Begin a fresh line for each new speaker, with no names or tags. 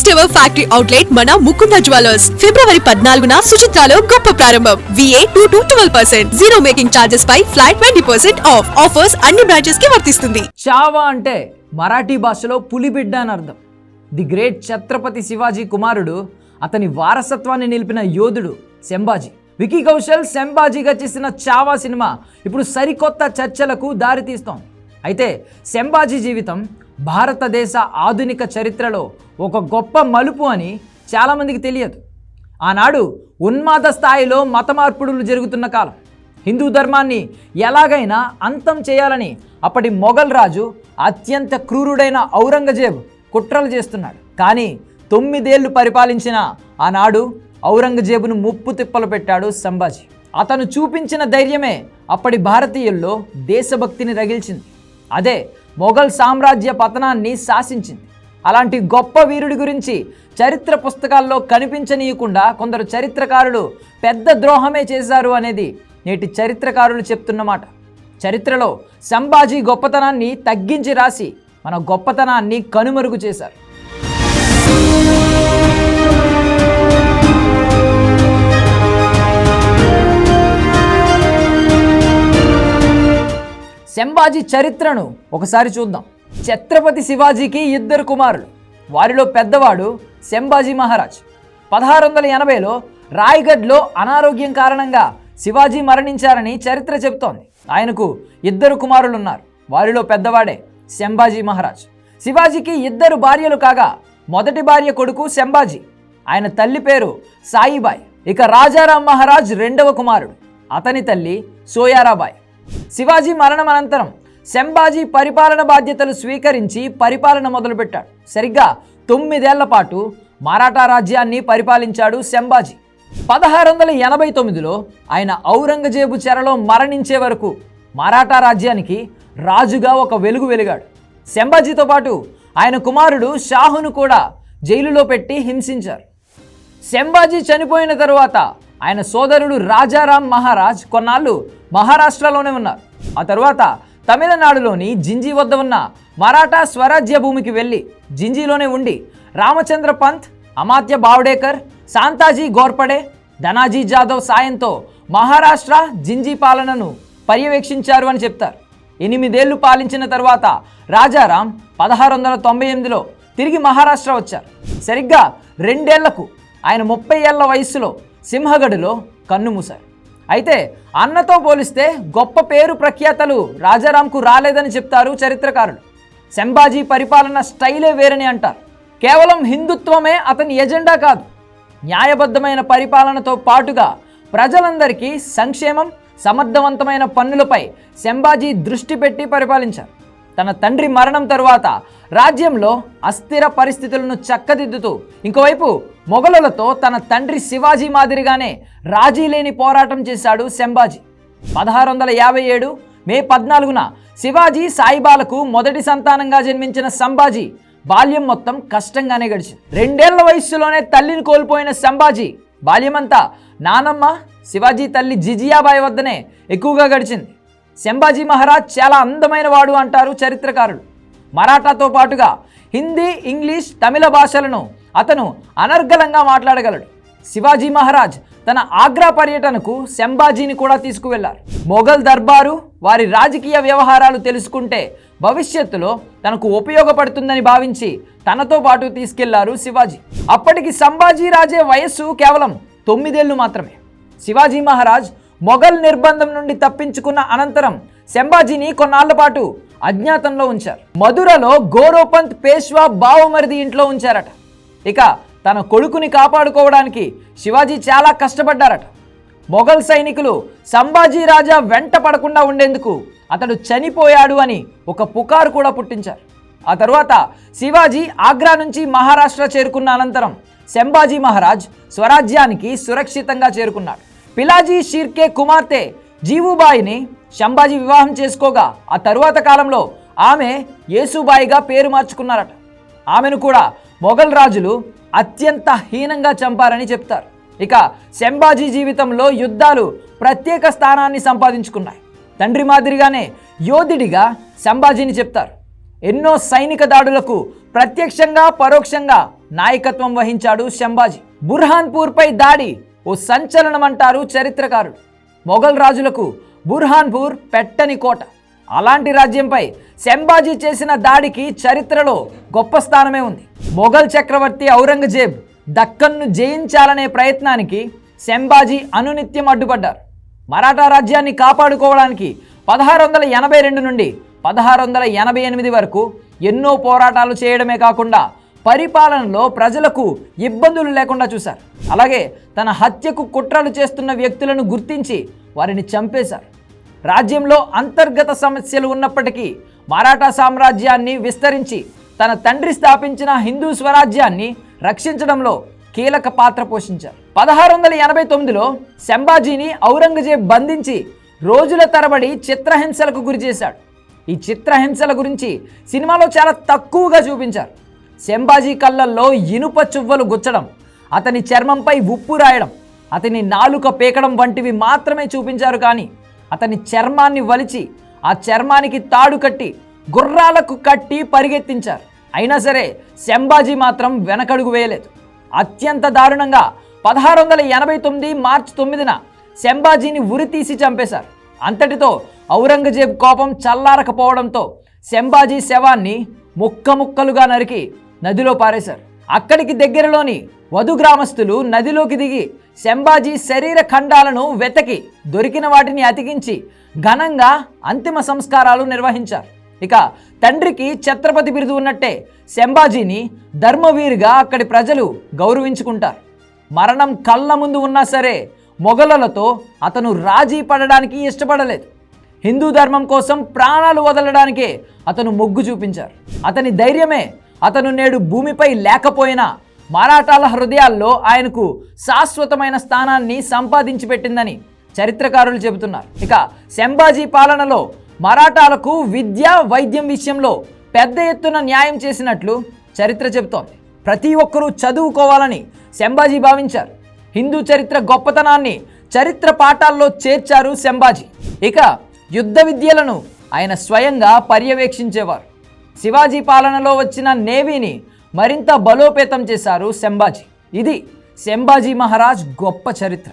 First ever factory outlet మన Mukunda jewellers. ఫిబ్రవరి పద్నాలుగున సుచిత్రాలో గొప్ప ప్రారంభం. VA two to twelve percent zero making charges pi flat twenty percent off offers అన్ని బ్రాంచెస్కి వర్తిస్తుంది.
చావా అంటే మరాఠీ భాషలో పులిబిడ్డ అని అర్థం. ది గ్రేట్ ఛత్రపతి శివాజీ కుమారుడు అతని వారసత్వాన్ని నిలిపిన యోధుడు శంబాజీ వికీ కౌశల్ శంభాజీగా చేసిన చావా సినిమా ఇప్పుడు సరికొత్త చర్చలకు దారితీస్తోంది. అయితే శంభాజీ జీవితం భారతదేశ ఆధునిక చరిత్రలో ఒక గొప్ప మలుపు అని చాలామందికి తెలియదు. ఆనాడు ఉన్మాద స్థాయిలో మత మార్పుడులు జరుగుతున్న కాలం. హిందూ ధర్మాన్ని ఎలాగైనా అంతం చేయాలని అప్పటి మొఘల్ రాజు అత్యంత క్రూరుడైన ఔరంగజేబ్ కుట్రలు చేస్తున్నాడు. కానీ తొమ్మిదేళ్ళు పరిపాలించిన ఆనాడు ఔరంగజేబును ముప్పు తిప్పలు పెట్టాడు సంభాజీ. అతను చూపించిన ధైర్యమే అప్పటి భారతీయుల్లో దేశభక్తిని రగిల్చింది. అదే మొఘల్ సామ్రాజ్య పతనాన్ని శాసించింది. అలాంటి గొప్ప వీరుడి గురించి చరిత్ర పుస్తకాల్లో కనిపించనీయకుండా కొందరు చరిత్రకారులు పెద్ద ద్రోహమే చేశారు అనేది నేటి చరిత్రకారులు చెప్తున్నమాట చరిత్రలో సంభాజీ గొప్పతనాన్ని తగ్గించి రాసి మన గొప్పతనాన్ని కనుమరుగు చేశారు. శంభాజీ చరిత్రను ఒకసారి చూద్దాం. ఛత్రపతి శివాజీకి ఇద్దరు కుమారులు. వారిలో పెద్దవాడు శంభాజీ మహారాజ్. పదహారు వందల ఎనభైలో రాయ్గఢ్లో అనారోగ్యం కారణంగా శివాజీ మరణించారని చరిత్ర చెబుతోంది. ఆయనకు ఇద్దరు కుమారులు ఉన్నారు వారిలో పెద్దవాడే శంభాజీ మహారాజ్. శివాజీకి ఇద్దరు భార్యలు కాగా మొదటి భార్య కొడుకు శంభాజీ. ఆయన తల్లి పేరు సాయిబాయ్. ఇక రాజారాం మహారాజ్ రెండవ కుమారుడు. అతని తల్లి సోయారాబాయ్. శివాజీ మరణం అనంతరం శంభాజీ పరిపాలన బాధ్యతలు స్వీకరించి పరిపాలన మొదలుపెట్టాడు. సరిగ్గా తొమ్మిదేళ్ళ పాటు మరాఠా రాజ్యాన్ని పరిపాలించాడు శంభాజీ. పదహారు వందల ఎనభై తొమ్మిదిలో ఆయన ఔరంగజేబు చెరలో మరణించే వరకు మరాఠా రాజ్యానికి రాజుగా ఒక వెలుగు వెలిగాడు. శంభాజీతో పాటు ఆయన కుమారుడు షాహును కూడా జైలులో పెట్టి హింసించారు. శంభాజీ చనిపోయిన తరువాత ఆయన సోదరుడు రాజారాం మహారాజ్ కొన్నాళ్ళు మహారాష్ట్రలోనే ఉన్నారు. ఆ తర్వాత తమిళనాడులోని జింజీ వద్ద ఉన్న మరాఠా స్వరాజ్య భూమికి వెళ్ళి జింజీలోనే ఉండి రామచంద్ర పంత్ అమాత్య బావ్డేకర్ శాంతాజీ గోర్పడే ధనాజీ జాదవ్ సాయంతో మహారాష్ట్ర జింజీ పాలనను పర్యవేక్షించారు అని చెప్తారు. ఎనిమిదేళ్ళు పాలించిన తర్వాత రాజారాం పదహారు వందల తొంభై ఎనిమిదిలో తిరిగి మహారాష్ట్ర వచ్చారు. సరిగ్గా రెండేళ్ళకు ఆయన ముప్పై ఏళ్ళ వయస్సులో సింహగఢులో కన్నుమూశారు అయితే అన్నతో పోలిస్తే గొప్ప పేరు ప్రఖ్యాతలు రాజారాంకు రాలేదని చెప్తారు చరిత్రకారులు. శంభాజీ పరిపాలన స్టైలే వేరని అంటారు. కేవలం హిందుత్వమే అతని ఎజెండా కాదు. న్యాయబద్ధమైన పరిపాలనతో పాటుగా ప్రజలందరికీ సంక్షేమం సమర్థవంతమైన పన్నులపై శంభాజీ దృష్టి పెట్టి పరిపాలించారు. తన తండ్రి మరణం తరువాత రాజ్యంలో అస్థిర పరిస్థితులను చక్కదిద్దుతూ ఇంకోవైపు మొఘలులతో తన తండ్రి శివాజీ మాదిరిగానే రాజీ లేని పోరాటం చేశాడు శంభాజీ. పదహారు వందల యాభై ఏడు మే పద్నాలుగున శివాజీ సాయిబాలకు మొదటి సంతానంగా జన్మించిన సంభాజీ బాల్యం మొత్తం కష్టంగానే గడిచింది. రెండేళ్ళ వయస్సులోనే తల్లిని కోల్పోయిన సంభాజీ బాల్యమంతా నానమ్మ శివాజీ తల్లి జిజియాబాయి వద్దనే ఎక్కువగా గడిచింది. శంభాజీ మహారాజ్ చాలా అందమైన వాడు అంటారు చరిత్రకారులు. మరాఠాతో పాటుగా హిందీ ఇంగ్లీష్ తమిళ భాషలను అతను అనర్గళంగా మాట్లాడగలడు. శివాజీ మహారాజ్ తన ఆగ్రా పర్యటనకు శంభాజీని కూడా తీసుకువెళ్ళారు. మొఘల్ దర్బారు వారి రాజకీయ వ్యవహారాలు తెలుసుకుంటే భవిష్యత్తులో తనకు ఉపయోగపడుతుందని భావించి తనతో పాటు తీసుకెళ్ళారు శివాజీ. అప్పటికి సంభాజీ రాజే వయస్సు కేవలం తొమ్మిదేళ్ళు మాత్రమే. శివాజీ మహారాజ్ మొఘల్ నిర్బంధం నుండి తప్పించుకున్న అనంతరం శంభాజీని కొన్నాళ్ళ పాటు అజ్ఞాతంలో ఉంచారు. మధురలో గోరోపంత్ పేష్వా బావమరిది ఇంట్లో ఉంచారట. ఇక తన కొడుకుని కాపాడుకోవడానికి శివాజీ చాలా కష్టపడ్డారట. మొఘల్ సైనికులు సంభాజీ రాజా వెంట పడకుండా ఉండేందుకు అతడు చనిపోయాడు అని ఒక పుకారు కూడా పుట్టించారు. ఆ తరువాత శివాజీ ఆగ్రా నుంచి మహారాష్ట్ర చేరుకున్న అనంతరం శంభాజీ మహారాజ్ స్వరాజ్యానికి సురక్షితంగా చేరుకున్నాడు. పిలాజీ షీర్కే కుమార్తె జీవుబాయిని శంభాజీ వివాహం చేసుకోగా ఆ తరువాత కాలంలో ఆమె యేసుబాయిగా పేరు మార్చుకున్నారట. ఆమెను కూడా మొఘల్ రాజులు అత్యంత హీనంగా చంపారని చెప్తారు. ఇక శంభాజీ జీవితంలో యుద్ధాలు ప్రత్యేక స్థానాన్ని సంపాదించుకున్నాయి. తండ్రి మాదిరిగానే యోధుడిగా సంభాజీని చెప్తారు. ఎన్నో సైనిక దాడులకు ప్రత్యక్షంగా పరోక్షంగా నాయకత్వం వహించాడు శంభాజీ. బుర్హాన్పూర్పై దాడి ఓ సంచలనం అంటారు చరిత్రకారుడు. మొఘల్ రాజులకు బుర్హాన్పూర్ పెట్టని కోట. అలాంటి రాజ్యంపై శంభాజీ చేసిన దాడికి చరిత్రలో గొప్ప స్థానమే ఉంది. మొఘల్ చక్రవర్తి ఔరంగజేబ్ దక్కన్ను జయించాలనే ప్రయత్నానికి శంభాజీ అనునిత్యం అడ్డుపడ్డారు. మరాఠా రాజ్యాన్ని కాపాడుకోవడానికి పదహారు వందల ఎనభై రెండు నుండి పదహారు వందల ఎనభై ఎనిమిది వరకు ఎన్నో పోరాటాలు చేయడమే కాకుండా పరిపాలనలో ప్రజలకు ఇబ్బందులు లేకుండా చూశారు. అలాగే తన హత్యకు కుట్రలు చేస్తున్న వ్యక్తులను గుర్తించి వారిని చంపేశారు. రాజ్యంలో అంతర్గత సమస్యలు ఉన్నప్పటికీ మరాఠా సామ్రాజ్యాన్ని విస్తరించి తన తండ్రి స్థాపించిన హిందూ స్వరాజ్యాన్ని రక్షించడంలో కీలక పాత్ర పోషించారు. పదహారు వందల ఎనభై తొమ్మిదిలో శంభాజీని ఔరంగజేబ్ బంధించి రోజుల తరబడి చిత్రహింసలకు గురి చేశాడు. ఈ చిత్రహింసల గురించి సినిమాలో చాలా తక్కువగా చూపించారు. శంభాజీ కళ్ళల్లో ఇనుప చువ్వలు గుచ్చడం అతని చర్మంపై ఉప్పు రాయడం అతని నాలుక పేకడం వంటివి మాత్రమే చూపించారు కానీ అతని చర్మాన్ని వలిచి ఆ చర్మానికి తాడు కట్టి గుర్రాలకు కట్టి పరిగెత్తించారు. అయినా సరే శంభాజీ మాత్రం వెనకడుగు వేయలేదు. అత్యంత దారుణంగా పదహారు వందల ఎనభై తొమ్మిది మార్చి తొమ్మిదిన శంభాజీని ఉరి తీసి చంపేశారు. అంతటితో ఔరంగజేబ్ కోపం చల్లారకపోవడంతో శంభాజీ శవాన్ని ముక్క ముక్కలుగా నరికి నదిలో పారేశారు. అక్కడికి దగ్గరలోని వధు గ్రామస్తులు నదిలోకి దిగి శంభాజీ శరీర ఖండాలను వెతకి దొరికిన వాటిని అతికించి ఘనంగా అంతిమ సంస్కారాలు నిర్వహించారు. ఇక తండ్రికి ఛత్రపతి బిరుదు ఉన్నట్టే శంభాజీని ధర్మవీరుగా అక్కడి ప్రజలు గౌరవించుకుంటారు. మరణం కళ్ళ ముందు ఉన్నా సరే మొఘలులతో అతను రాజీ పడడానికి ఇష్టపడలేదు. హిందూ ధర్మం కోసం ప్రాణాలు వదలడానికే అతను మొగ్గు చూపించారు. అతని ధైర్యమే అతను నేడు భూమిపై లేకపోయినా మరాఠాల హృదయాల్లో ఆయనకు శాశ్వతమైన స్థానాన్ని సంపాదించి పెట్టిందని చరిత్రకారులు చెబుతున్నారు. ఇక శంభాజీ పాలనలో మరాఠాలకు విద్య వైద్యం విషయంలో పెద్ద ఎత్తున న్యాయం చేసినట్లు చరిత్ర చెబుతోంది. ప్రతి ఒక్కరూ చదువుకోవాలని శంభాజీ భావించారు. హిందూ చరిత్ర గొప్పతనాన్ని చరిత్ర పాఠాల్లో చేర్చారు శంభాజీ. ఇక యుద్ధ విద్యలను ఆయన స్వయంగా పర్యవేక్షించేవారు. శివాజీ పాలనలో వచ్చిన నేవీని మరింత బలోపేతం చేశారు శంభాజీ. ఇది శంభాజీ మహారాజ్ గొప్ప చరిత్ర.